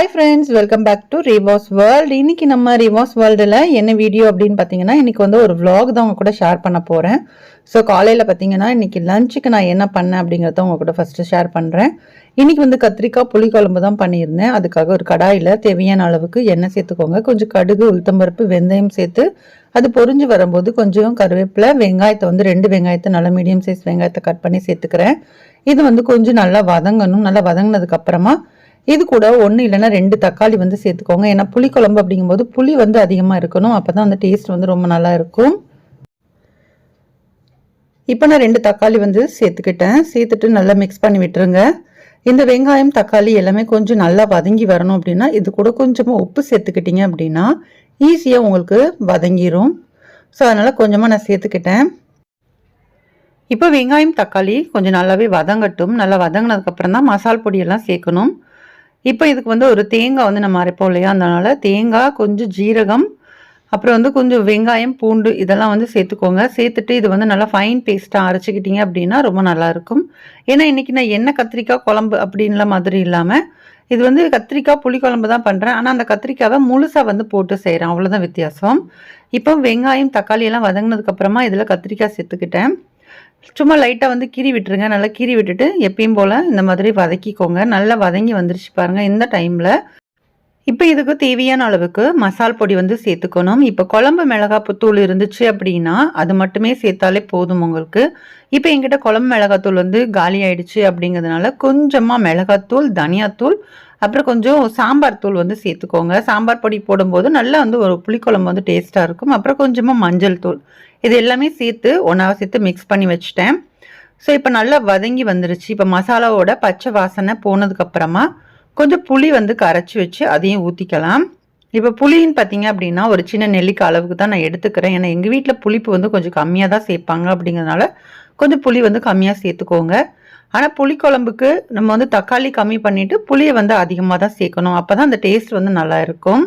Hi friends welcome back to Riva's world இன்னைக்கு நம்ம ரிவாஸ் வேர்ல்டில் என்ன வீடியோ அப்படின்னு பார்த்தீங்கன்னா இன்னைக்கு வந்து ஒரு வ்ளாக் தான் உங்க கூட ஷேர் பண்ண போகிறேன் ஸோ காலையில் பார்த்தீங்கன்னா இன்னைக்கு லஞ்சுக்கு நான் என்ன பண்ணேன் அப்படிங்கிறத உங்க கூட ஃபஸ்ட்டு ஷேர் பண்ணுறேன் இன்னைக்கு வந்து கத்திரிக்காய் புளிக்குழம்பு தான் பண்ணியிருந்தேன். அதுக்காக ஒரு கடாயில் தேவையான அளவுக்கு எண்ணெய் சேர்த்துக்கோங்க. கொஞ்சம் கடுகு உளுத்தம்பருப்பு வெந்தயம் சேர்த்து அது பொரிஞ்சு வரும்போது கொஞ்சம் கருவேப்பிலை வெங்காயத்தை வந்து ரெண்டு வெங்காயத்தை நல்லா மீடியம் சைஸ் வெங்காயத்தை கட் பண்ணி சேர்த்துக்கிறேன். இது வந்து கொஞ்சம் நல்லா வதங்கணும். நல்லா வதங்கினதுக்கு அப்புறமா இது கூட ஒன்று இல்லைன்னா ரெண்டு தக்காளி வந்து சேர்த்துக்கோங்க. ஏன்னா புளி குழம்பு அப்படிங்கும்போது புளி வந்து அதிகமாக இருக்கணும். அப்போ தான் அந்த டேஸ்ட் வந்து ரொம்ப நல்லா இருக்கும். இப்போ நான் ரெண்டு தக்காளி வந்து சேர்த்துக்கிட்டேன். சேர்த்துட்டு நல்லா மிக்ஸ் பண்ணி விட்டுருங்க. இந்த வெங்காயம் தக்காளி எல்லாமே கொஞ்சம் நல்லா வதங்கி வரணும் அப்படின்னா இது கூட கொஞ்சமாக உப்பு சேர்த்துக்கிட்டீங்க அப்படின்னா ஈஸியாக உங்களுக்கு வதங்கிரும். ஸோ அதனால் கொஞ்சமாக நான் சேர்த்துக்கிட்டேன். இப்போ வெங்காயம் தக்காளி கொஞ்சம் நல்லாவே வதங்கட்டும். நல்லா வதங்கினதுக்கப்புறம் தான் மசால் பொடியெல்லாம் சேர்க்கணும். இப்போ இதுக்கு வந்து ஒரு தேங்காய் வந்து நம்ம அரைப்போம் இல்லையா? அதனால் தேங்காய் கொஞ்சம் ஜீரகம் அப்புறம் வந்து கொஞ்சம் வெங்காயம் பூண்டு இதெல்லாம் வந்து சேர்த்துக்கோங்க. சேர்த்துட்டு இது வந்து நல்லா ஃபைன் பேஸ்ட்டாக அரைச்சிக்கிட்டீங்க அப்படின்னா ரொம்ப நல்லாயிருக்கும் ஏன்னா இன்றைக்கி நான் எண்ணெய் கத்திரிக்காய் குழம்பு அப்படின்ல மாதிரி இல்லாமல் இது வந்து கத்திரிக்காய் புளிக்குழம்பு தான் பண்ணுறேன் ஆனால் அந்த கத்திரிக்காவை முழுசாக வந்து போட்டு செய்கிறேன் அவ்வளோதான் வித்தியாசம். இப்போ வெங்காயம் தக்காளி எல்லாம் வதங்கினதுக்கப்புறமா இதில் கத்திரிக்காய் சேர்த்துக்கிட்டேன். சும்மா லைட்டாக வந்து கீறி விட்டுருங்க. நல்லா கீறி விட்டுட்டு எப்பயும் போல் இந்த மாதிரி வதக்கிக்கோங்க. நல்லா வதங்கி வந்துருச்சு பாருங்கள் இந்த டைமில் இப்போ இதுக்கு தேவையான அளவுக்கு மசால் பொடி வந்து சேர்த்துக்கணும். இப்போ குழம்பு மிளகாய் இருந்துச்சு அப்படின்னா அது மட்டுமே சேர்த்தாலே போதும் உங்களுக்கு. இப்போ எங்கிட்ட குழம்பு மிளகாத்தூள் வந்து காலி ஆயிடுச்சு அப்படிங்கிறதுனால கொஞ்சமாக மிளகாத்தூள் தனியாத்தூள் அப்புறம் கொஞ்சம் சாம்பார் தூள் வந்து சேர்த்துக்கோங்க. சாம்பார் பொடி போடும்போது நல்லா வந்து ஒரு புளிக்குழம்பு வந்து டேஸ்ட்டாக இருக்கும். அப்புறம் கொஞ்சமாக மஞ்சள் தூள். இது எல்லாமே சேர்த்து ஒன்றாக சேர்த்து மிக்ஸ் பண்ணி வச்சுட்டேன். ஸோ இப்போ நல்லா வதங்கி வந்துருச்சு. இப்போ மசாலாவோட பச்சை வாசனை போனதுக்கப்புறமா கொஞ்சம் புளி வந்து கரைச்சி வச்சு அதையும் ஊற்றிக்கலாம் இப்போ புளின்னு பார்த்தீங்க அப்படின்னா ஒரு சின்ன நெல்லிக்காய் அளவுக்கு தான் நான் எடுத்துக்கிறேன். ஏன்னா எங்கள் வீட்டில் புளிப்பு வந்து கொஞ்சம் கம்மியாக தான் சேர்ப்பாங்க அப்படிங்கிறதுனால கொஞ்சம் புளி வந்து கம்மியாக சேர்த்துக்கோங்க. ஆனால் புளிக்குழம்புக்கு நம்ம வந்து தக்காளி கம்மி பண்ணிவிட்டு புளியை வந்து அதிகமாக தான் சேர்க்கணும். அப்போ தான் அந்த டேஸ்ட் வந்து நல்லா இருக்கும்.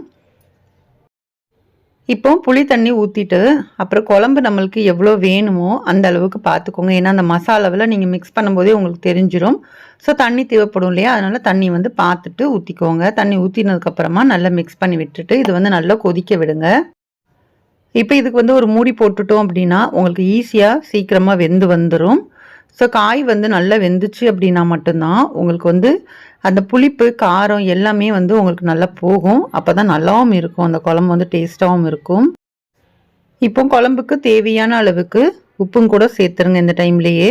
இப்போ புளி தண்ணி ஊற்றிட்டு அப்புறம் குழம்பு நம்மளுக்கு எவ்வளோ வேணுமோ அந்த அளவுக்கு பார்த்துக்கோங்க ஏன்னா அந்த மசாலாவில் நீங்கள் மிக்ஸ் பண்ணும்போதே உங்களுக்கு தெரிஞ்சிடும் ஸோ தண்ணி தேவைப்படும் இல்லையா? அதனால் தண்ணி வந்து பார்த்துட்டு ஊற்றிக்கோங்க தண்ணி ஊற்றினதுக்கப்புறமா நல்லா மிக்ஸ் பண்ணி விட்டுட்டு இது வந்து நல்லா கொதிக்க விடுங்க. இப்போ இதுக்கு வந்து ஒரு மூடி போட்டுட்டோம் அப்படின்னா உங்களுக்கு ஈஸியாக சீக்கிரமாக வெந்து வந்துடும் ஸோ காய் வந்து நல்லா வெந்துச்சு அப்படின்னா மட்டும்தான் உங்களுக்கு வந்து அந்த புளிப்பு காரம் எல்லாமே வந்து உங்களுக்கு நல்லா போகும். அப்போ தான் நல்லாவும் இருக்கும். அந்த குழம்பு வந்து டேஸ்ட்டாகவும் இருக்கும். இப்போ குழம்புக்கு தேவையான அளவுக்கு உப்பும் கூட சேர்த்துருங்க இந்த டைம்லேயே.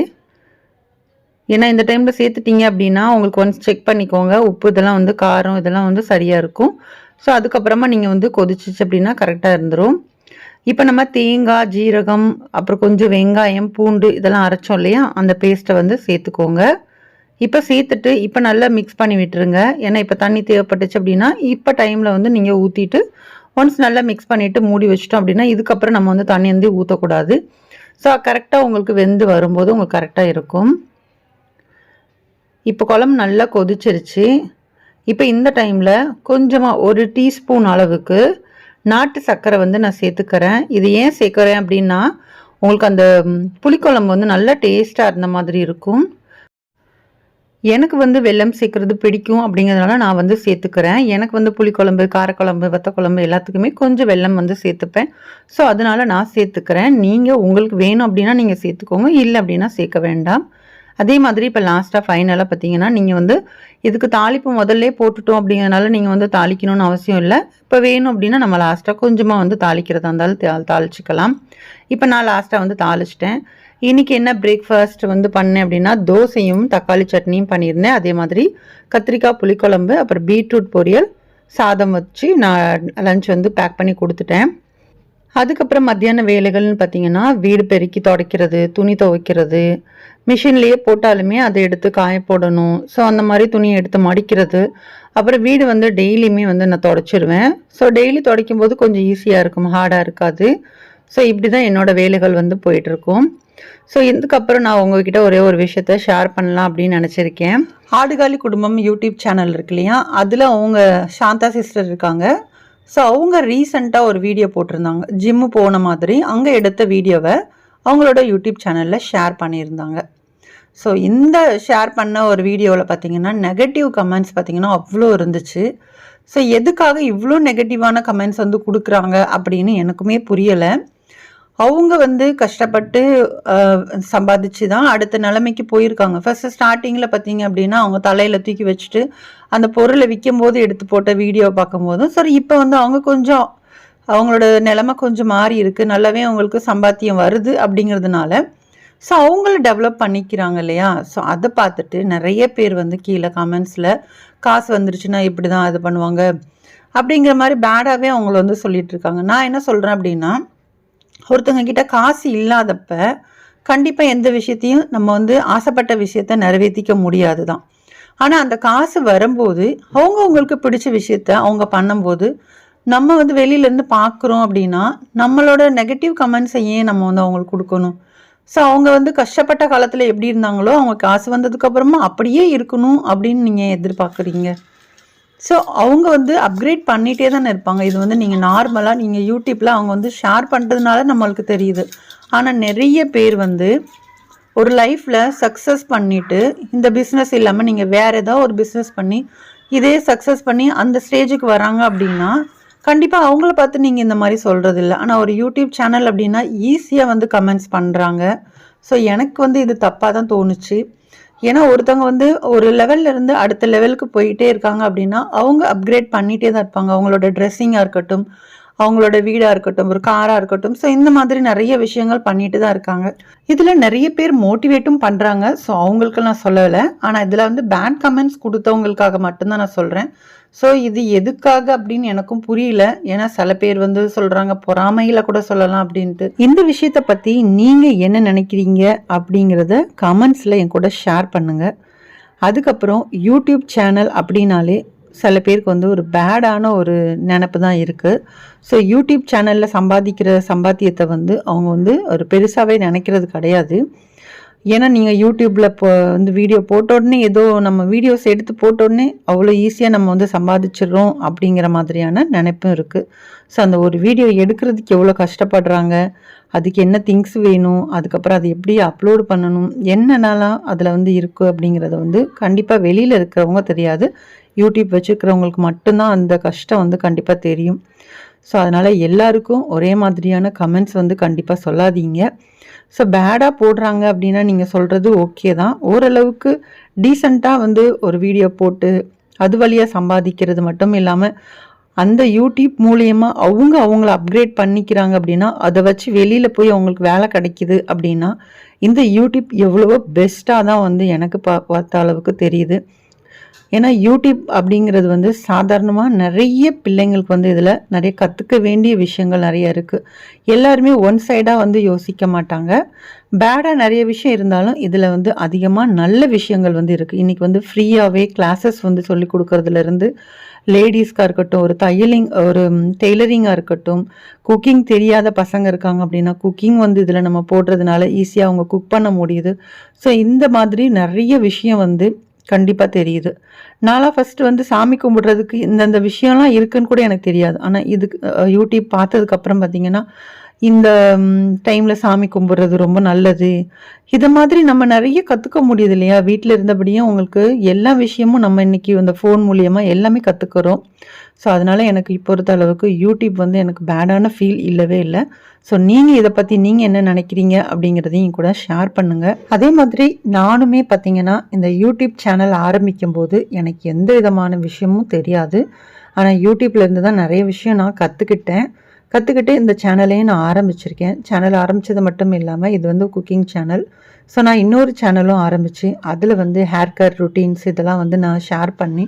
ஏன்னா இந்த டைமில் சேர்த்துட்டீங்க அப்படின்னா உங்களுக்கு ஒன்ஸ் செக் பண்ணிக்கோங்க. உப்பு இதெல்லாம் வந்து காரம் இதெல்லாம் வந்து சரியாக இருக்கும். ஸோ அதுக்கப்புறமா நீங்கள் வந்து கொதிச்சிச்சு அப்படின்னா கரெக்டாக இருந்துடும் இப்போ நம்ம தேங்காய் ஜீரகம் அப்புறம் கொஞ்சம் வெங்காயம் பூண்டு இதெல்லாம் அரைச்சோம் இல்லையா? அந்த பேஸ்ட்டை வந்து சேர்த்துக்கோங்க. இப்போ சேர்த்துட்டு இப்போ நல்லா மிக்ஸ் பண்ணி விட்டுருங்க. ஏன்னா இப்போ தண்ணி தேவைப்பட்டுச்சு அப்படின்னா இப்போ டைமில் வந்து நீங்கள் ஊற்றிட்டு ஒன்ஸ் நல்லா மிக்ஸ் பண்ணிவிட்டு மூடி வச்சிட்டோம் அப்படின்னா இதுக்கப்புறம் நம்ம வந்து தண்ணி வந்து ஊற்றக்கூடாது ஸோ கரெக்டாக உங்களுக்கு வெந்து வரும்போது உங்களுக்கு கரெக்டாக இருக்கும். இப்போ குழம்பு நல்லா கொதிச்சிருச்சு. இப்போ இந்த டைமில் கொஞ்சமாக ஒரு டீஸ்பூன் அளவுக்கு நாட்டு சர்க்கரை வந்து நான் சேர்த்துக்கிறேன். இது ஏன் சேர்க்குறேன் அப்படின்னா உங்களுக்கு அந்த புளிக்குழம்பு வந்து நல்லா டேஸ்ட்டாக இருந்த மாதிரி இருக்கும். எனக்கு வந்து வெல்லம் சேர்க்குறது பிடிக்கும் அப்படிங்கிறதுனால நான் வந்து சேர்த்துக்கிறேன். எனக்கு வந்து புளிக்குழம்பு காரக்குழம்பு வத்தக்குழம்பு எல்லாத்துக்குமே கொஞ்சம் வெல்லம் வந்து சேர்த்துப்பேன். ஸோ அதனால நான் சேர்த்துக்கிறேன். நீங்கள் உங்களுக்கு வேணும் அப்படின்னா நீங்கள் சேர்த்துக்கோங்க. இல்லை அப்படின்னா சேர்க்க வேண்டாம். அதே மாதிரி இப்போ லாஸ்ட்டாக ஃபைனலாக பார்த்தீங்கன்னா நீங்கள் வந்து இதுக்கு தாளிப்பு முதல்ல போட்டுட்டோம் அப்படிங்கிறனால நீங்கள் வந்து தாளிக்கணும்னு அவசியம் இல்லை. இப்போ வேணும் அப்படின்னா நம்ம லாஸ்ட்டாக கொஞ்சமாக வந்து தாளிக்கிறதா இருந்தாலும் தா- இப்போ நான் லாஸ்ட்டாக வந்து தாளிச்சிட்டேன். இன்னைக்கு என்ன பிரேக்ஃபாஸ்ட் வந்து பண்ணேன் அப்படின்னா தோசையும் தக்காளி சட்னியும் பண்ணியிருந்தேன். அதே மாதிரி கத்திரிக்காய் புளிக்குழம்பு அப்புறம் பீட்ரூட் பொரியல் சாதம் வச்சு நான் லஞ்ச் வந்து பேக் பண்ணி கொடுத்துட்டேன். அதுக்கப்புறம் மத்தியான வேலைகள்னு பார்த்தீங்கன்னா வீடு பெருக்கி துடைக்கிறது துணி துவைக்கிறது மிஷின்லேயே போட்டாலுமே அதை எடுத்து காய போடணும். ஸோ அந்த மாதிரி துணியை எடுத்து மடிக்கிறது. அப்புறம் வீடு வந்து டெய்லியுமே வந்து நான் தொடச்சிருவேன். ஸோ டெய்லி துடைக்கும் போது கொஞ்சம் ஈஸியாக இருக்கும் ஹார்டாக இருக்காது. ஸோ இப்படி தான் என்னோட வேலைகள் வந்து போயிட்டுருக்கும் ஸோ இதுக்கப்புறம் நான் உங்ககிட்ட ஒரே ஒரு விஷயத்த ஷேர் பண்ணலாம் அப்படின்னு நினச்சிருக்கேன். ஆடுகாலி குடும்பம் யூடியூப் சேனல் இருக்கு இல்லையா? அதில் அவங்க சாந்தா சிஸ்டர் இருக்காங்க. ஸோ அவங்க ரீசண்டாக ஒரு வீடியோ போட்டிருந்தாங்க. ஜிம்மு போன மாதிரி அங்கே எடுத்த வீடியோவை அவங்களோட யூடியூப் சேனலில் ஷேர் பண்ணியிருந்தாங்க. ஸோ இந்த ஷேர் பண்ண ஒரு வீடியோவில் பார்த்தீங்கன்னா நெகட்டிவ் கமெண்ட்ஸ் பார்த்தீங்கன்னா அவ்வளோ இருந்துச்சு. ஸோ எதுக்காக இவ்வளோ நெகட்டிவான கமெண்ட்ஸ் வந்து கொடுக்குறாங்க அப்படின்னு எனக்குமே புரியலை. அவங்க வந்து கஷ்டப்பட்டு சம்பாதிச்சு தான் அடுத்த நிலைமைக்கு போயிருக்காங்க. ஃபர்ஸ்ட் ஸ்டார்டிங்கில் பார்த்தீங்க அப்படின்னா அவங்க தலையில் தூக்கி வச்சுட்டு அந்த பொருளை விற்கும் போது எடுத்து போட்ட வீடியோ பார்க்கும்போதும் சரி இப்போ வந்து அவங்க கொஞ்சம் அவங்களோட நிலைமை கொஞ்சம் மாறி இருக்குது நல்லாவே அவங்களுக்கு சம்பாத்தியம் வருது அப்படிங்கிறதுனால ஸோ அவங்கள டெவலப் பண்ணிக்கிறாங்க இல்லையா? ஸோ அதை பார்த்துட்டு நிறைய பேர் வந்து கீழே கமெண்ட்ஸில் காசு வந்துருச்சுன்னா இப்படி தான் இது பண்ணுவாங்க அப்படிங்கிற மாதிரி பேடாகவே அவங்கள வந்து சொல்லிகிட்ருக்காங்க நான் என்ன சொல்கிறேன் அப்படின்னா ஒருத்தவங்க கிட்ட காசு இல்லாதப்ப கண்டிப்பாக எந்த விஷயத்தையும் நம்ம வந்து ஆசைப்பட்ட விஷயத்த நிறைவேற்றிக்க முடியாது தான் ஆனால் அந்த காசு வரும்போது அவங்க அவங்களுக்கு பிடிச்ச விஷயத்த அவங்க பண்ணும்போது நம்ம வந்து வெளியிலேருந்து பார்க்குறோம் அப்படின்னா நம்மளோட நெகட்டிவ் கமெண்ட்ஸை ஏன் நம்ம வந்து அவங்களுக்கு கொடுக்கணும். ஸோ அவங்க வந்து கஷ்டப்பட்ட காலத்தில் எப்படி இருந்தாங்களோ அவங்க காசு வந்ததுக்கப்புறமா அப்படியே இருக்கணும் அப்படின்னு நீங்கள் எதிர்பார்க்குறீங்க. ஸோ அவங்க வந்து அப்கிரேட் பண்ணிகிட்டே தானே இருப்பாங்க. இது வந்து நீங்கள் நார்மலாக நீங்கள் யூடியூப்பில் அவங்க வந்து ஷேர் பண்ணுறதுனால நம்மளுக்கு தெரியுது. ஆனால் நிறைய பேர் வந்து ஒரு லைஃப்பில் சக்ஸஸ் பண்ணிவிட்டு இந்த பிஸ்னஸ் இல்லாமல் நீங்கள் வேறு ஏதாவது ஒரு பிஸ்னஸ் பண்ணி இதே சக்ஸஸ் பண்ணி அந்த ஸ்டேஜுக்கு வராங்க அப்படின்னா கண்டிப்பாக அவங்கள பார்த்து நீங்கள் இந்த மாதிரி சொல்கிறது இல்லை ஆனால் ஒரு யூடியூப் சேனல் அப்படின்னா ஈஸியாக வந்து கமெண்ட்ஸ் பண்ணுறாங்க ஸோ எனக்கு வந்து இது தப்பாக தான் தோணுச்சு. ஏன்னா ஒருத்தவங்க வந்து ஒரு லெவல்ல இருந்து அடுத்த லெவலுக்கு போயிட்டே இருக்காங்க அப்படின்னா அவங்க அப்கிரேட் பண்ணிட்டே தான் இருப்பாங்க. அவங்களோட ட்ரெஸ்ஸிங்காக இருக்கட்டும் அவங்களோட வீடாக இருக்கட்டும் ஒரு காராக இருக்கட்டும். ஸோ இந்த மாதிரி நிறைய விஷயங்கள் பண்ணிட்டு தான் இருக்காங்க. இதில் நிறைய பேர் மோட்டிவேட்டும் பண்ணுறாங்க ஸோ அவங்களுக்கு நான் சொல்லலை. ஆனால் இதில் வந்து பேட் கமெண்ட்ஸ் கொடுத்தவங்களுக்காக மட்டும்தான் நான் சொல்கிறேன் ஸோ இது எதுக்காக அப்படின்னு எனக்கும் புரியல. ஏன்னா சில பேர் வந்து சொல்கிறாங்க பொறாமையில் கூட சொல்லலாம் அப்படின்ட்டு. இந்த விஷயத்தை பற்றி நீங்கள் என்ன நினைக்கிறீங்க அப்படிங்கிறத கமெண்ட்ஸில் என் கூட ஷேர் பண்ணுங்கள் அதுக்கப்புறம் யூடியூப் சேனல் அப்படின்னாலே சில பேருக்கு வந்து ஒரு பேடான ஒரு நினப்பு தான் இருக்குது ஸோ யூடியூப் சேனலில் சம்பாதிக்கிற சம்பாத்தியத்தை வந்து அவங்க வந்து ஒரு பெருசாகவே நினைக்கிறது கிடையாது. ஏன்னா நீங்கள் யூடியூப்பில் இப்போ வந்து வீடியோ போட்ட உடனே ஏதோ நம்ம வீடியோஸ் எடுத்து போட்ட உடனே அவ்வளோ ஈஸியாக நம்ம வந்து சம்பாதிச்சிடுறோம் அப்படிங்கிற மாதிரியான நினைப்பும் இருக்குது ஸோ அந்த ஒரு வீடியோ எடுக்கிறதுக்கு எவ்வளோ கஷ்டப்படுறாங்க? அதுக்கு என்ன திங்ஸ் வேணும்? அதுக்கப்புறம் அதை எப்படி அப்லோடு பண்ணணும்? என்னென்னலாம் அதில் வந்து இருக்குது அப்படிங்கிறத வந்து கண்டிப்பாக வெளியில் இருக்கிறவங்க தெரியாது. யூடியூப் வச்சுருக்கிறவங்களுக்கு மட்டும்தான் அந்த கஷ்டம் வந்து கண்டிப்பாக தெரியும். ஸோ அதனால் எல்லாருக்கும் ஒரே மாதிரியான கமெண்ட்ஸ் வந்து கண்டிப்பாக சொல்லாதீங்க. ஸோ பேடாக போடுறாங்க அப்படின்னா நீங்கள் சொல்கிறது ஓகே தான். ஓரளவுக்கு டீசெண்டாக வந்து ஒரு வீடியோ போட்டு அது வழியாக சம்பாதிக்கிறது மட்டும் இல்லாமல் அந்த யூடியூப் மூலியமாக அவங்க அவங்கள அப்கிரேட் பண்ணிக்கிறாங்க அப்படின்னா அதை வச்சு வெளியில் போய் அவங்களுக்கு வேலை கிடைக்கிது அப்படின்னா இந்த யூடியூப் எவ்வளவோ பெஸ்ட்டாக தான் வந்து எனக்கு பா பார்த்த அளவுக்கு தெரியுது. ஏன்னா யூடியூப் அப்படிங்கிறது வந்து சாதாரணமாக நிறைய பிள்ளைங்களுக்கு வந்து இதில் நிறைய கற்றுக்க வேண்டிய விஷயங்கள் நிறைய இருக்குது எல்லாருமே ஒன் சைடாக வந்து யோசிக்க மாட்டாங்க. பேடாக நிறைய விஷயம் இருந்தாலும் இதில் வந்து அதிகமாக நல்ல விஷயங்கள் வந்து இருக்குது இன்றைக்கி வந்து ஃப்ரீயாகவே கிளாஸஸ் வந்து சொல்லி கொடுக்கறதுலேருந்து லேடிஸ்க்காக இருக்கட்டும் ஒரு தையலிங் ஒரு டெய்லரிங்காக இருக்கட்டும் குக்கிங் தெரியாத பசங்க இருக்காங்க அப்படின்னா குக்கிங் வந்து இதில் நம்ம போடுறதுனால ஈஸியாக அவங்க குக் பண்ண முடியுது. ஸோ இந்த மாதிரி நிறைய விஷயம் வந்து கண்டிப்பாக தெரியுது. நான்லாம் ஃபஸ்ட்டு வந்து சாமி கும்பிடுறதுக்கு இந்தந்த விஷயம்லாம் இருக்குன்னு கூட எனக்கு தெரியாது. ஆனால் இதுக்கு யூடியூப் பார்த்ததுக்கப்புறம் பார்த்தீங்கன்னா இந்த டைமில் சாமி கும்பிட்றது ரொம்ப நல்லது. இது மாதிரி நம்ம நிறைய கற்றுக்க முடியுது இல்லையா? வீட்டில் இருந்தபடியும் உங்களுக்கு எல்லா விஷயமும் நம்ம இன்றைக்கி இந்த ஃபோன் மூலியமாக எல்லாமே கற்றுக்குறோம் ஸோ அதனால் எனக்கு இப்போ பொறுத்த அளவுக்கு யூடியூப் வந்து எனக்கு பேடான ஃபீல் இல்லவே இல்லை. ஸோ நீங்கள் இதை பற்றி நீங்கள் என்ன நினைக்கிறீங்க அப்படிங்கிறதையும் கூட ஷேர் பண்ணுங்கள் அதே மாதிரி நானுமே பார்த்தீங்கன்னா இந்த யூடியூப் சேனல் ஆரம்பிக்கும் போது எனக்கு எந்த விதமான விஷயமும் தெரியாது. ஆனால் யூடியூப்லேருந்து தான் நிறைய விஷயம் நான் கற்றுக்கிட்டேன் கற்றுக்கிட்டு இந்த சேனலையும் நான் ஆரம்பிச்சிருக்கேன். சேனல் ஆரம்பித்தது மட்டும் இல்லாமல் இது வந்து குக்கிங் சேனல் ஸோ நான் இன்னொரு சேனலும் ஆரம்பித்து அதில் வந்து ஹேர் கட் ருட்டீன்ஸ் இதெல்லாம் வந்து நான் ஷேர் பண்ணி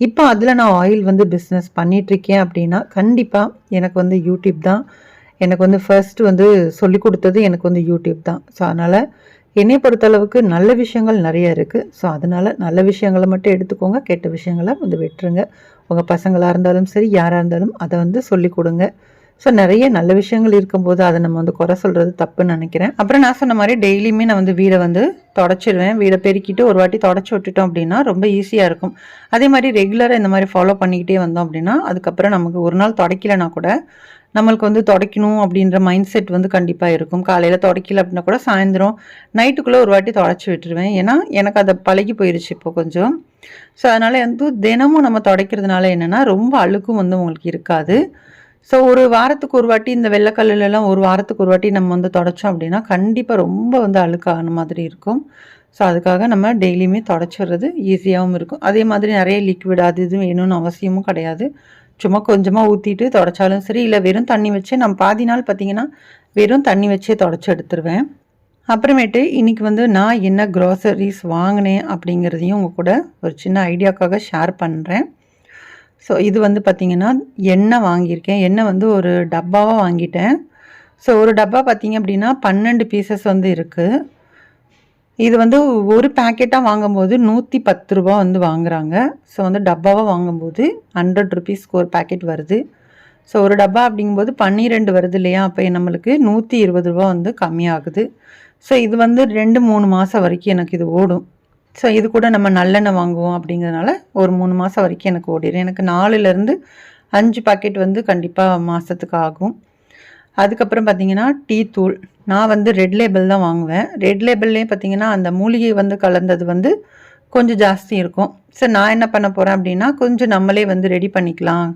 இப்போ அதில் நான் ஆயில் வந்து பிஸ்னஸ் பண்ணிகிட்ருக்கேன் அப்படின்னா கண்டிப்பாக எனக்கு வந்து யூடியூப் தான். எனக்கு வந்து ஃபர்ஸ்ட் வந்து சொல்லி கொடுத்தது எனக்கு வந்து யூடியூப் தான். ஸோ அதனால் என்னை பொறுத்தளவுக்கு நல்ல விஷயங்கள் நிறைய இருக்குது ஸோ அதனால் நல்ல விஷயங்களை மட்டும் எடுத்துக்கோங்க. கெட்ட விஷயங்களை வந்து விட்டுருங்க. உங்கள் பசங்களாக இருந்தாலும் சரி யாராக இருந்தாலும் அதை வந்து சொல்லி கொடுங்க. ஸோ நிறைய நல்ல விஷயங்கள் இருக்கும்போது அதை நம்ம வந்து குறை சொல்கிறது தப்புன்னு நினைக்கிறேன். அப்புறம் நான் சொன்ன மாதிரி டெய்லியுமே நான் வந்து வீடை வந்து தொடச்சிடுவேன் வீடை பெருக்கிட்டு ஒரு வாட்டி தொடச்சி விட்டுட்டோம் அப்படின்னா ரொம்ப ஈஸியாக இருக்கும். அதே மாதிரி ரெகுலராக இந்த மாதிரி ஃபாலோ பண்ணிக்கிட்டே வந்தோம் அப்படின்னா அதுக்கப்புறம் நமக்கு ஒரு நாள் தொடக்கலைன்னா கூட நம்மளுக்கு வந்து துடைக்கணும் அப்படின்ற மைண்ட் செட் வந்து கண்டிப்பாக இருக்கும். காலையில் தொடக்கல அப்படின்னா கூட சாயந்தரம் நைட்டுக்குள்ளே ஒரு வாட்டி தொடச்சி விட்டுருவேன். ஏன்னா எனக்கு அதை பழகி போயிடுச்சு இப்போ கொஞ்சம். ஸோ அதனால் வந்து தினமும் நம்ம துடைக்கிறதுனால என்னென்னா ரொம்ப அழுக்கும் வந்து உங்களுக்கு இருக்காது. ஸோ ஒரு வாரத்துக்கு ஒரு வாட்டி இந்த வெள்ளைக்கல்லுலலாம் ஒரு வாரத்துக்கு ஒரு வாட்டி நம்ம வந்து தொடச்சோம் அப்படின்னா கண்டிப்பாக ரொம்ப வந்து அழுக்கான மாதிரி இருக்கும். ஸோ அதுக்காக நம்ம டெய்லியுமே தொடச்சிடுறது ஈஸியாகவும் இருக்கும். அதே மாதிரி நிறைய லிக்விட் அது இது வேணும்னு அவசியமும் கிடையாது. சும்மா கொஞ்சமாக ஊற்றிட்டு தொடச்சாலும் சரி இல்லை வெறும் தண்ணி வச்சு நம்ம பாதி நாள் பார்த்திங்கன்னா வெறும் தண்ணி வச்சே தொடச்சி எடுத்துருவேன். அப்புறமேட்டு இன்றைக்கி வந்து நான் என்ன க்ராசரிஸ் வாங்கினேன் அப்படிங்கிறதையும் உங்கள் கூட ஒரு சின்ன ஐடியாக்காக ஷேர் பண்ணுறேன் ஸோ இது வந்து பார்த்திங்கன்னா எண்ணெய் வாங்கியிருக்கேன். எண்ணெய் வந்து ஒரு டப்பாவாக வாங்கிட்டேன். ஸோ ஒரு டப்பா பார்த்திங்க அப்படின்னா பன்னெண்டு பீசஸ் வந்து இருக்குது இது வந்து ஒரு பேக்கெட்டாக வாங்கும்போது நூற்றி பத்து ரூபா வந்து வாங்குறாங்க. ஸோ வந்து டப்பாவாக வாங்கும்போது ஹண்ட்ரட் ருபீஸ்க்கு ஒரு பேக்கெட் வருது. ஸோ ஒரு டப்பா அப்படிங்கும்போது பன்னிரெண்டு வருது இல்லையா? அப்போ நம்மளுக்கு நூற்றி இருபது ரூபா வந்து கம்மியாகுது. ஸோ இது வந்து ரெண்டு மூணு மாதம் வரைக்கும் எனக்கு இது ஓடும். ஸோ இது கூட நம்ம நல்லெண்ணெய் வாங்குவோம் அப்படிங்கிறதுனால ஒரு மூணு மாதம் வரைக்கும் எனக்கு ஓடிடும் எனக்கு நாலுலேருந்து அஞ்சு பாக்கெட் வந்து கண்டிப்பாக மாதத்துக்கு ஆகும். அதுக்கப்புறம் பார்த்தீங்கன்னா டீ தூள். நான் வந்து ரெட் லேபிள் தான் வாங்குவேன். ரெட் லேபிள்லேயே பார்த்தீங்கன்னா அந்த மூலிகை வந்து கலந்தது வந்து கொஞ்சம் ஜாஸ்தி இருக்கும். சரி நான் என்ன பண்ண போகிறேன் அப்படின்னா கொஞ்சம் நம்மளே வந்து ரெடி பண்ணிக்கலாம்.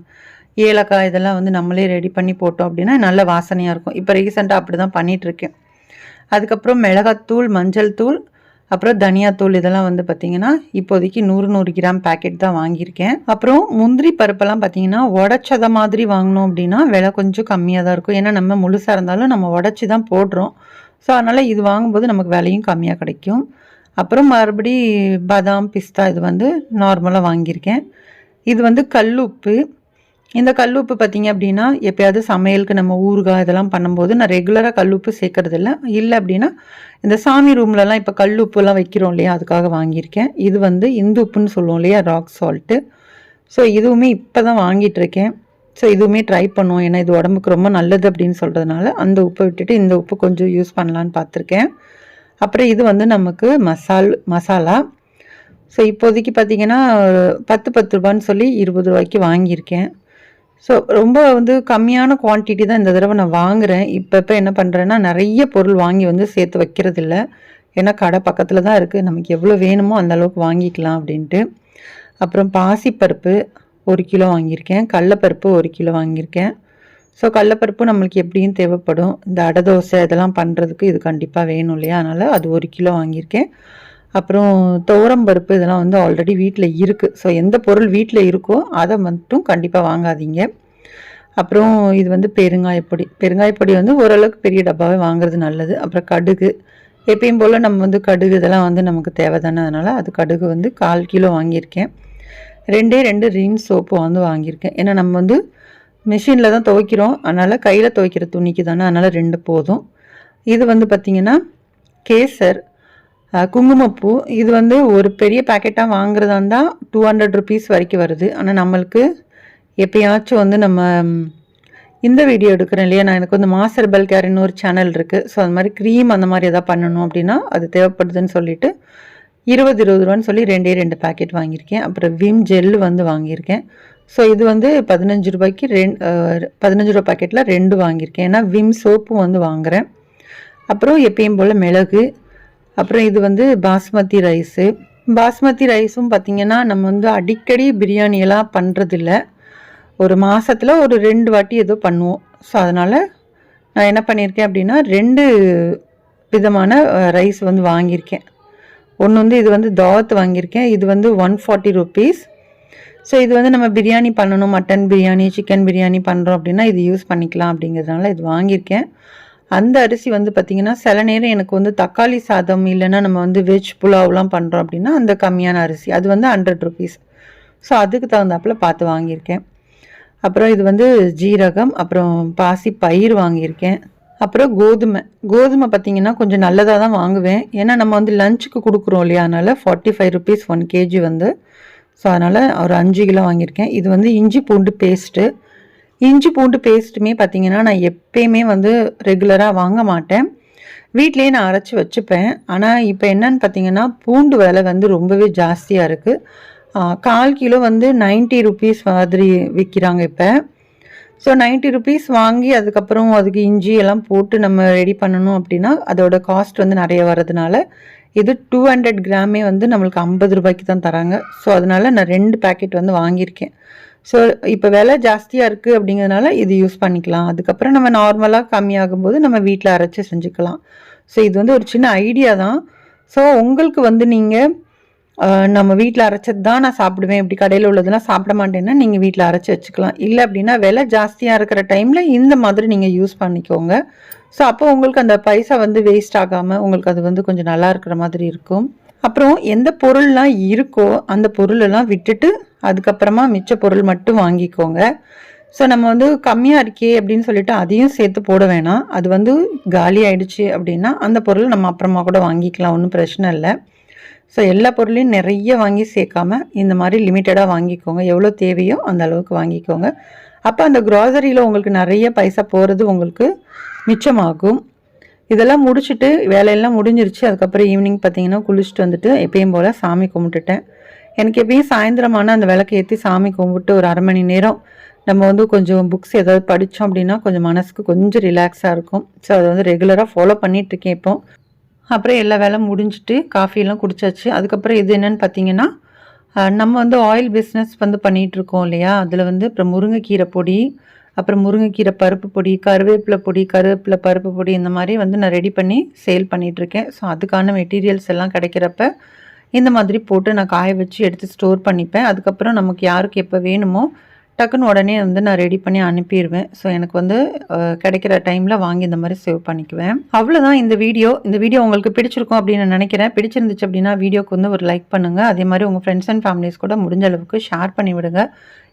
ஏலக்காய் இதெல்லாம் வந்து நம்மளே ரெடி பண்ணி போட்டோம் அப்படின்னா நல்ல வாசனையாக இருக்கும். இப்போ ரீசெண்டாக அப்படி தான் பண்ணிகிட்ருக்கேன் அதுக்கப்புறம் மிளகாத்தூள் மஞ்சள் தூள் அப்புறம் தனியாத்தூள் இதெல்லாம் வந்து பார்த்தீங்கன்னா இப்போதைக்கு நூறு நூறு கிராம் பேக்கெட் தான் வாங்கியிருக்கேன். அப்புறம் முந்திரி பருப்பெல்லாம் பார்த்தீங்கன்னா உடச்சத மாதிரி வாங்கினோம் அப்படின்னா விலை கொஞ்சம் கம்மியாக தான் இருக்கும். ஏன்னா நம்ம முழுசாக இருந்தாலும் நம்ம உடச்சி தான் போடுறோம். ஸோ அதனால் இது வாங்கும்போது நமக்கு விலையும் கம்மியாக கிடைக்கும். அப்புறம் மறுபடி பாதாம் பிஸ்தா இது வந்து நார்மலாக வாங்கியிருக்கேன். இது வந்து கல் உப்பு. இந்த கல்லுப்பு பார்த்தீங்க அப்படின்னா எப்பயாவது சமையலுக்கு நம்ம ஊறுகாய் இதெல்லாம் பண்ணும்போது நான் ரெகுலராக கல்லுப்பு சேர்க்கறது இல்லை இல்லை அப்படின்னா இந்த சாமி ரூம்லலாம் இப்போ கல்லுப்புலாம் வைக்கிறோம் இல்லையா? அதுக்காக வாங்கியிருக்கேன். இது வந்து இந்து உப்புன்னு சொல்லுவோம் இல்லையா? ராக் சால்ட்டு ஸோ இதுவுமே இப்போ தான் வாங்கிட்டு இருக்கேன் ஸோ இதுவுமே ட்ரை பண்ணுவோம். ஏன்னா இது உடம்புக்கு ரொம்ப நல்லது அப்படின்னு சொல்கிறதுனால அந்த உப்பை விட்டுட்டு இந்த உப்பு கொஞ்சம் யூஸ் பண்ணலான்னு பார்த்துருக்கேன். அப்புறம் இது வந்து நமக்கு மசால் மசாலா. ஸோ இப்போதைக்கு பார்த்தீங்கன்னா பத்து பத்து ரூபான்னு சொல்லி இருபது ரூபாய்க்கு வாங்கியிருக்கேன். ஸோ ரொம்ப வந்து கம்மியான குவான்டிட்டி தான் இந்த தடவை நான் வாங்குகிறேன் இப்போ இப்போ என்ன பண்ணுறேன்னா நிறைய பொருள் வாங்கி வந்து சேர்த்து வைக்கிறதில்ல. ஏன்னா கடை பக்கத்தில் தான் இருக்குது நமக்கு எவ்வளோ வேணுமோ அந்த அளவுக்கு வாங்கிக்கலாம் அப்படின்ட்டு. அப்புறம் பாசிப்பருப்பு ஒரு கிலோ வாங்கியிருக்கேன். கடலப்பருப்பு ஒரு கிலோ வாங்கியிருக்கேன். ஸோ கடலப்பருப்பு நம்மளுக்கு எப்படியும் தேவைப்படும். இந்த அடை தோசை இதெல்லாம் பண்ணுறதுக்கு இது கண்டிப்பாக வேணும் இல்லையா? அதனால் அது ஒரு கிலோ வாங்கியிருக்கேன். அப்புறம் துவரம் பருப்பு இதெல்லாம் வந்து ஆல்ரெடி வீட்டில் இருக்குது ஸோ எந்த பொருள் வீட்டில் இருக்கோ அதை மட்டும் கண்டிப்பாக வாங்காதீங்க. அப்புறம் இது வந்து பெருங்காயப்பொடி பெருங்காயப்பொடி வந்து ஓரளவுக்கு பெரிய டப்பாவே வாங்குறது நல்லது. அப்புறம் கடுகு. எப்பயும் போல் நம்ம வந்து கடுகு இதெல்லாம் வந்து நமக்கு தேவை தானே அதனால் அது கடுகு வந்து கால் கிலோ வாங்கியிருக்கேன். ரெண்டே ரெண்டு ரின் சோப்பு வந்து வாங்கியிருக்கேன். ஏன்னா நம்ம வந்து மிஷினில் தான் துவைக்கிறோம். அதனால் கையில் துவைக்கிற துணிக்கு தானே அதனால் ரெண்டு போதும். இது வந்து பார்த்திங்கன்னா கேசர் குங்குமப்பூ இது வந்து ஒரு பெரிய பேக்கெட்டாக வாங்குறதா இருந்தால் டூ ஹண்ட்ரட் ருபீஸ் வரைக்கும் வருது. ஆனால் நம்மளுக்கு எப்பயாச்சும் வந்து நம்ம இந்த வீடியோ எடுக்கிறேன் இல்லையா? நான் எனக்கு வந்து மாஸ்டர் பெல் கேரின்னு ஒரு சேனல் இருக்குது ஸோ அது மாதிரி க்ரீம் அந்த மாதிரி எதாவது பண்ணணும் அப்படின்னா அது தேவைப்படுதுன்னு சொல்லிட்டு இருபது இருபது ரூபான்னு சொல்லி ரெண்டே ரெண்டு பேக்கெட் வாங்கியிருக்கேன். அப்புறம் விம் ஜெல் வந்து வாங்கியிருக்கேன். ஸோ இது வந்து பதினஞ்சு ரூபாய்க்கு ரெண்டு பதினஞ்சு ரூபா பேக்கெட்டில் ரெண்டு வாங்கியிருக்கேன். ஏன்னா விம் சோப்பும் வந்து வாங்குகிறேன் அப்புறம் எப்பயும் போல் மிளகு அப்புறம் இது வந்து பாஸ்மதி ரைஸு. பாஸ்மதி ரைஸும் பார்த்திங்கன்னா நம்ம வந்து அடிக்கடி பிரியாணியெல்லாம் பண்ணுறதில்ல ஒரு மாதத்தில் ஒரு ரெண்டு வாட்டி ஏதோ பண்ணுவோம். ஸோ அதனால் நான் என்ன பண்ணியிருக்கேன் அப்படின்னா ரெண்டு விதமான ரைஸ் வந்து வாங்கியிருக்கேன். ஒன்று வந்து இது வந்து தாவத் வாங்கியிருக்கேன். இது வந்து ஒன் ஃபார்ட்டி ருபீஸ் ஸோ இது வந்து நம்ம பிரியாணி பண்ணணும். மட்டன் பிரியாணி சிக்கன் பிரியாணி பண்ணுறோம் அப்படின்னா இது யூஸ் பண்ணிக்கலாம் அப்படிங்கிறதுனால இது வாங்கியிருக்கேன். அந்த அரிசி வந்து பார்த்திங்கன்னா சில நேரம் எனக்கு வந்து தக்காளி சாதம் இல்லைன்னா நம்ம வந்து வெஜ் புலாவ்லாம் பண்ணுறோம் அப்படின்னா அந்த கம்மியான அரிசி. அது வந்து ஹண்ட்ரட் ருபீஸ் ஸோ அதுக்கு தகுந்தாப்பில் பார்த்து வாங்கியிருக்கேன். அப்புறம் இது வந்து ஜீரகம் அப்புறம் பாசி பயிர் வாங்கியிருக்கேன். அப்புறம் கோதுமை. கோதுமை பார்த்திங்கன்னா கொஞ்சம் நல்லதாக தான் வாங்குவேன். ஏன்னா நம்ம வந்து லஞ்சுக்கு கொடுக்குறோம் இல்லையா? அதனால் forty five rupees one KG வந்து. ஸோ அதனால் ஒரு அஞ்சு கிலோ வாங்கியிருக்கேன். இது வந்து இஞ்சி பூண்டு பேஸ்ட்டு இஞ்சி பூண்டு பேஸ்ட்டுமே பார்த்தீங்கன்னா நான் எப்பயுமே வந்து ரெகுலராக வாங்க மாட்டேன். வீட்லேயே நான் அரைச்சி வச்சுப்பேன். ஆனால் இப்போ என்னன்னு பார்த்தீங்கன்னா பூண்டு விலை வந்து ரொம்பவே ஜாஸ்தியாக இருக்குது கால் கிலோ வந்து நைன்ட்டி ருபீஸ் மாதிரி விற்கிறாங்க இப்போ. ஸோ நைன்ட்டி ருபீஸ் வாங்கி அதுக்கப்புறம் அதுக்கு இஞ்சி எல்லாம் போட்டு நம்ம ரெடி பண்ணணும் அப்படின்னா அதோட காஸ்ட் வந்து நிறைய வர்றதுனால இது டூ ஹண்ட்ரட் கிராமே வந்து நம்மளுக்கு ஐம்பது ரூபாய்க்கு தான் தராங்க. ஸோ அதனால நான் ரெண்டு பேக்கெட் வந்து வாங்கியிருக்கேன். ஸோ இப்போ விலை ஜாஸ்தியாக இருக்குது அப்படிங்கிறதுனால இது யூஸ் பண்ணிக்கலாம். அதுக்கப்புறம் நம்ம நார்மலாக கம்மியாகும் போது நம்ம வீட்டில் அரைச்சி செஞ்சுக்கலாம். ஸோ இது வந்து ஒரு சின்ன ஐடியா தான். ஸோ உங்களுக்கு வந்து நீங்கள் நம்ம வீட்டில் அரைச்சது தான் நான் சாப்பிடுவேன். இப்படி கடையில் உள்ளதெல்லாம் சாப்பிட மாட்டேன்னா நீங்கள் வீட்டில் அரைச்சி வச்சுக்கலாம். இல்லை அப்படின்னா விலை ஜாஸ்தியாக இருக்கிற டைமில் இந்த மாதிரி நீங்கள் யூஸ் பண்ணிக்கோங்க. ஸோ அப்போ உங்களுக்கு அந்த பைசா வந்து வேஸ்ட் ஆகாமல் உங்களுக்கு அது வந்து கொஞ்சம் நல்லா இருக்கிற மாதிரி இருக்கும். அப்புறம் எந்த பொருள்லாம் இருக்கோ அந்த பொருளெல்லாம் விட்டுட்டு அதுக்கப்புறமா மிச்ச பொருள் மட்டும் வாங்கிக்கோங்க. ஸோ நம்ம வந்து கம்மியாக இருக்கே அப்படின்னு சொல்லிட்டு அதையும் சேர்த்து போட வேணாம். அது வந்து காலி ஆயிடுச்சு அப்படின்னா அந்த பொருள் நம்ம அப்புறமா கூட வாங்கிக்கலாம் ஒன்றும் பிரச்சனை இல்லை. ஸோ எல்லா பொருளையும் நிறைய வாங்கி சேர்க்காம இந்த மாதிரி லிமிட்டடாக வாங்கிக்கோங்க. எவ்வளோ தேவையோ அந்த அளவுக்கு வாங்கிக்கோங்க. அப்போ அந்த க்ராசரியில் உங்களுக்கு நிறைய பைசா போகிறது உங்களுக்கு மிச்சமாகும். இதெல்லாம் முடிச்சுட்டு வேலையெல்லாம் முடிஞ்சிருச்சு. அதுக்கப்புறம் ஈவினிங் பார்த்தீங்கன்னா குளிச்சுட்டு வந்துட்டு எப்பயும் போல் சாமி கும்பிட்டுட்டேன். எனக்கு எப்பயும் சாயந்தரமான அந்த விளக்கு ஏற்றி சாமி கும்பிட்டு ஒரு அரை மணி நேரம் நம்ம வந்து கொஞ்சம் புக்ஸ் ஏதாவது படித்தோம் அப்படின்னா கொஞ்சம் மனசுக்கு கொஞ்சம் ரிலாக்ஸாக இருக்கும். ஸோ அதை வந்து ரெகுலராக ஃபாலோ பண்ணிகிட்ருக்கேன் இப்போ. அப்புறம் எல்லா வேலை முடிஞ்சுட்டு காஃபியெல்லாம் குடிச்சாச்சு. அதுக்கப்புறம் இது என்னென்னு பார்த்தீங்கன்னா நம்ம வந்து ஆயில் பிஸ்னஸ் வந்து பண்ணிகிட்ருக்கோம் இல்லையா? அதில் வந்து அப்புறம் முருங்கைக்கீரை பொடி அப்புறம் முருங்கைக்கீரை பருப்பு பொடி கருவேப்பிலை பொடி கருவேப்பிலை பருப்பு பொடி இந்த மாதிரி வந்து நான் ரெடி பண்ணி சேல் பண்ணிகிட்ருக்கேன் ஸோ அதுக்கான மெட்டீரியல்ஸ் எல்லாம் கிடைக்கிறப்ப இந்த மாதிரி போட்டு நான் காய வச்சு எடுத்து ஸ்டோர் பண்ணிப்பேன். அதுக்கப்புறம் நமக்கு யாருக்கு எப்போ வேணுமோ டக்குன்னு உடனே வந்து நான் ரெடி பண்ணி அனுப்பிடுவேன் ஸோ எனக்கு வந்து கிடைக்கிற டைமில் வாங்கி இந்த மாதிரி சேவ் பண்ணிக்குவேன். அவ்வளோதான் இந்த வீடியோ இந்த வீடியோ உங்களுக்கு பிடிச்சிருக்கும் அப்படின்னு நான் நினைக்கிறேன். பிடிச்சிருந்துச்சு அப்படின்னா வீடியோக்கு வந்து ஒரு லைக் பண்ணுங்கள் அதே மாதிரி உங்கள் ஃப்ரெண்ட்ஸ் அண்ட் ஃபேமிலிஸ் கூட முடிஞ்ச அளவுக்கு ஷேர் பண்ணி விடுங்க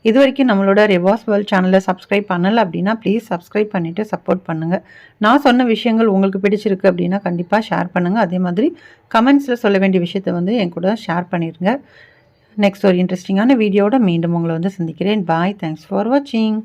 இது வரைக்கும் நம்மளோட ரெவாஸ் வேர்ல்ட் சேனலை சப்ஸ்கிரைப் பண்ணலை அப்படின்னா ப்ளீஸ் சப்ஸ்கிரைப் பண்ணிவிட்டு சப்போர்ட் பண்ணுங்கள் நான் சொன்ன விஷயங்கள் உங்களுக்கு பிடிச்சிருக்கு அப்படின்னா கண்டிப்பாக ஷேர் பண்ணுங்கள் அதே மாதிரி கமெண்ட்ஸில் சொல்ல வேண்டிய விஷயத்தை வந்து என் கூட ஷேர் பண்ணிடுங்க நெக்ஸ்ட் ஒரு இன்ட்ரெஸ்டிங்கான வீடியோட மீண்டும் உங்களை வந்து சந்திக்கிறேன். பாய் தேங்க்ஸ் ஃபார் வாட்சிங்